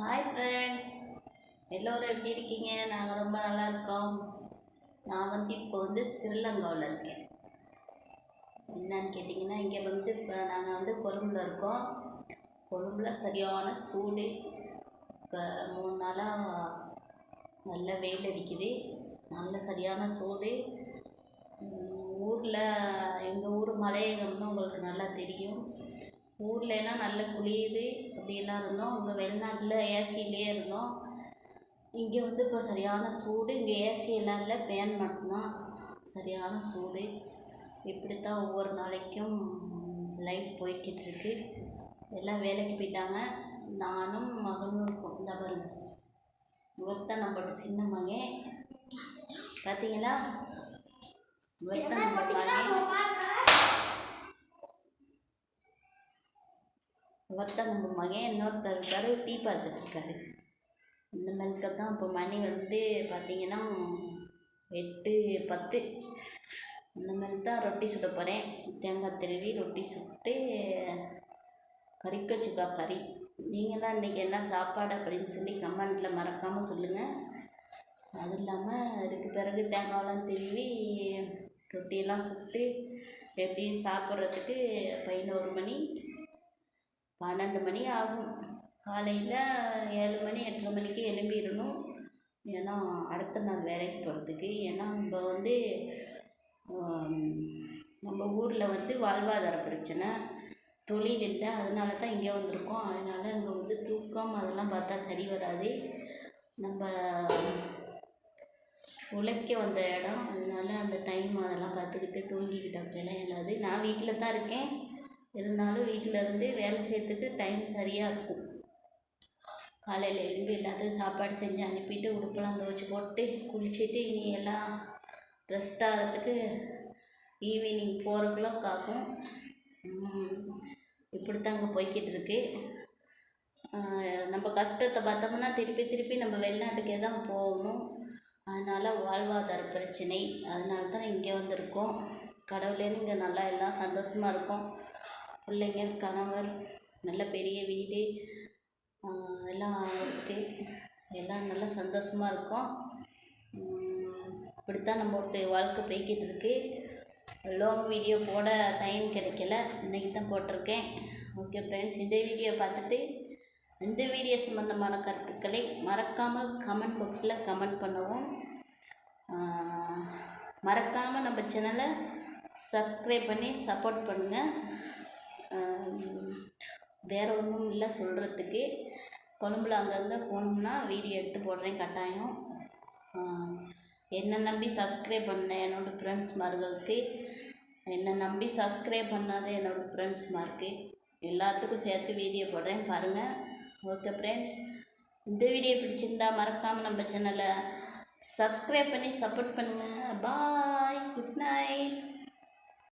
Hi friends எல்லோரும் எப்படி இருக்கீங்க? நாங்கள் ரொம்ப நல்லா இருக்கோம். நான் வந்து இப்போ வந்து ஸ்ரீலங்காவில் இருக்கேன். என்னன்னு கேட்டிங்கன்னா இங்கே வந்து இப்போ நாங்கள் வந்து கொழும்புல இருக்கோம். கொழும்புல சரியான சூடு. இப்போ மூணு நாளாக நல்ல வெயில் அடிக்குது. நல்ல சரியான சூடு. ஊரில் எங்கள் ஊர் மலையகம்னு உங்களுக்கு நல்லா தெரியும். ஊர்ல எல்லாம் நல்ல குளியுது அப்படியெல்லாம் இருந்தோம். இங்கே வெளிநாட்டில் ஏசியிலே இருந்தோம். இங்கே வந்து இப்போ சரியான சூடு. இங்கே ஏசி எல்லாம் இல்லை ஃபேன் மட்டும்தான். சரியான சூடு. இப்படி தான் ஒவ்வொரு நாளைக்கும் லைஃப் போய்கிட்டுருக்கு. எல்லாம் வேலைக்கு போயிட்டாங்க. நானும் மகனும் இருக்கோம். இந்த பாருங்க. இவர் நம்மளோட சின்ன மகன். பார்த்தீங்களா இவர் நம்ம மகன். இவர் நம்ம மகன் இன்னொருத்தர் இருக்கார் டீ பார்த்துட்ருக்காரு இந்த மாதிரி தான் இப்போ மணி வந்து பார்த்தீங்கன்னா எட்டு பத்து. இந்த மாதிரி தான் ரொட்டி சுட போகிறேன் தேங்காய் திருவி ரொட்டி சுட்டு கறிக்கச்சிக்கா கறி. நீங்களாம் இன்றைக்கி என்ன சாப்பாடு அப்படின்னு சொல்லி கமெண்ட்டில் மறக்காமல் சொல்லுங்கள் அது இல்லாமல் அதுக்கு பிறகு தேங்காயெல்லாம் திருவி ரொட்டியெல்லாம் சுட்டு எப்படி சாப்பிட்றதுக்கு பதினோரு மணி பன்னெண்டு மணி ஆகும். காலையில் ஏழு மணி எட்டரை மணிக்கு எழும்பிடணும். ஏன்னா அடுத்த நாள் வேலைக்கு போகிறதுக்கு ஏன்னா நம்ம வந்து நம்ம ஊரில் வந்து வாழ்வாதார பிரச்சனை. தொழில் இல்லை அதனால தான் இங்கே வந்திருக்கோம். அதனால் அங்கே வந்து தூக்கம் அதெல்லாம் பார்த்தா சரி வராது. நம்ம உழைக்க வந்த இடம். அதனால அந்த டைம் அதெல்லாம் பார்த்துக்கிட்டு தூங்கிக்கிட்டு அப்படியெல்லாம் இல்லாது. நான் வீட்டில் தான் இருக்கேன். இருந்தாலும் வீட்டில் இருந்து வேலை செய்யறதுக்கு டைம் சரியாக இருக்கும். காலையில் எழும்பி எல்லாத்துக்கும் சாப்பாடு செஞ்சு அனுப்பிட்டு உடுப்பெல்லாம் துவைச்சி போட்டு குளிச்சுட்டு இனி எல்லாம் ரெஸ்ட் ஆகிறதுக்கு ஈவினிங் போகிறக்குள்ள காக்கும். ஆகும் இப்படி தாங்க போய்கிட்டு இருக்கு. நம்ம கஷ்டத்தை பார்த்தோம்னா திருப்பி திருப்பி நம்ம வெளிநாட்டுக்கே தான் போகணும். அதனால் வாழ்வாதார பிரச்சனை. அதனால தான் இங்கே வந்திருக்கோம். கடவுளேன்னு இங்கே நல்லா எல்லாம் சந்தோஷமாக இருக்கும். பிள்ளைங்க கணவர் நல்ல பெரிய வீடு எல்லாம் இருக்குது எல்லாம் நல்லா சந்தோஷமாக இருக்கோம். இப்படித்தான் நம்மளோட வாழ்க்கை போய்கிட்டு இருக்கு. லாங் வீடியோ போட டைம் கிடைக்கல. இன்றைக்கி தான் போட்டிருக்கேன். ஓகே ஃப்ரெண்ட்ஸ் இந்த வீடியோ பார்த்துட்டு இந்த வீடியோ சம்மந்தமான கருத்துக்களை மறக்காமல் கமெண்ட் பாக்ஸில் கமெண்ட் பண்ணவும். மறக்காமல் நம்ம சேனலை சப்ஸ்கிரைப் பண்ணி சப்போர்ட் பண்ணுங்கள் வேறு ஒன்றும் இல்லை சொல்கிறதுக்கு கொழம்புல அங்கங்கே போனோம்னா வீடியோ எடுத்து போடுறேன் கட்டாயம். என்னை நம்பி சப்ஸ்கிரைப் பண்ண என்னோடய ஃப்ரெண்ட்ஸ் மார்களுக்கு என்னை நம்பி சப்ஸ்கிரைப் பண்ணாத என்னோடய ஃப்ரெண்ட்ஸ் மார்க்கு எல்லாத்துக்கும் சேர்த்து வீடியோ போடுறேன். பாருங்கள் ஓகே ஃப்ரெண்ட்ஸ் இந்த வீடியோ பிடிச்சிருந்தா மறக்காமல் நம்ம சேனலை சப்ஸ்கிரைப் பண்ணி சப்போர்ட் பண்ணுங்கள் பாய் குட் நைட்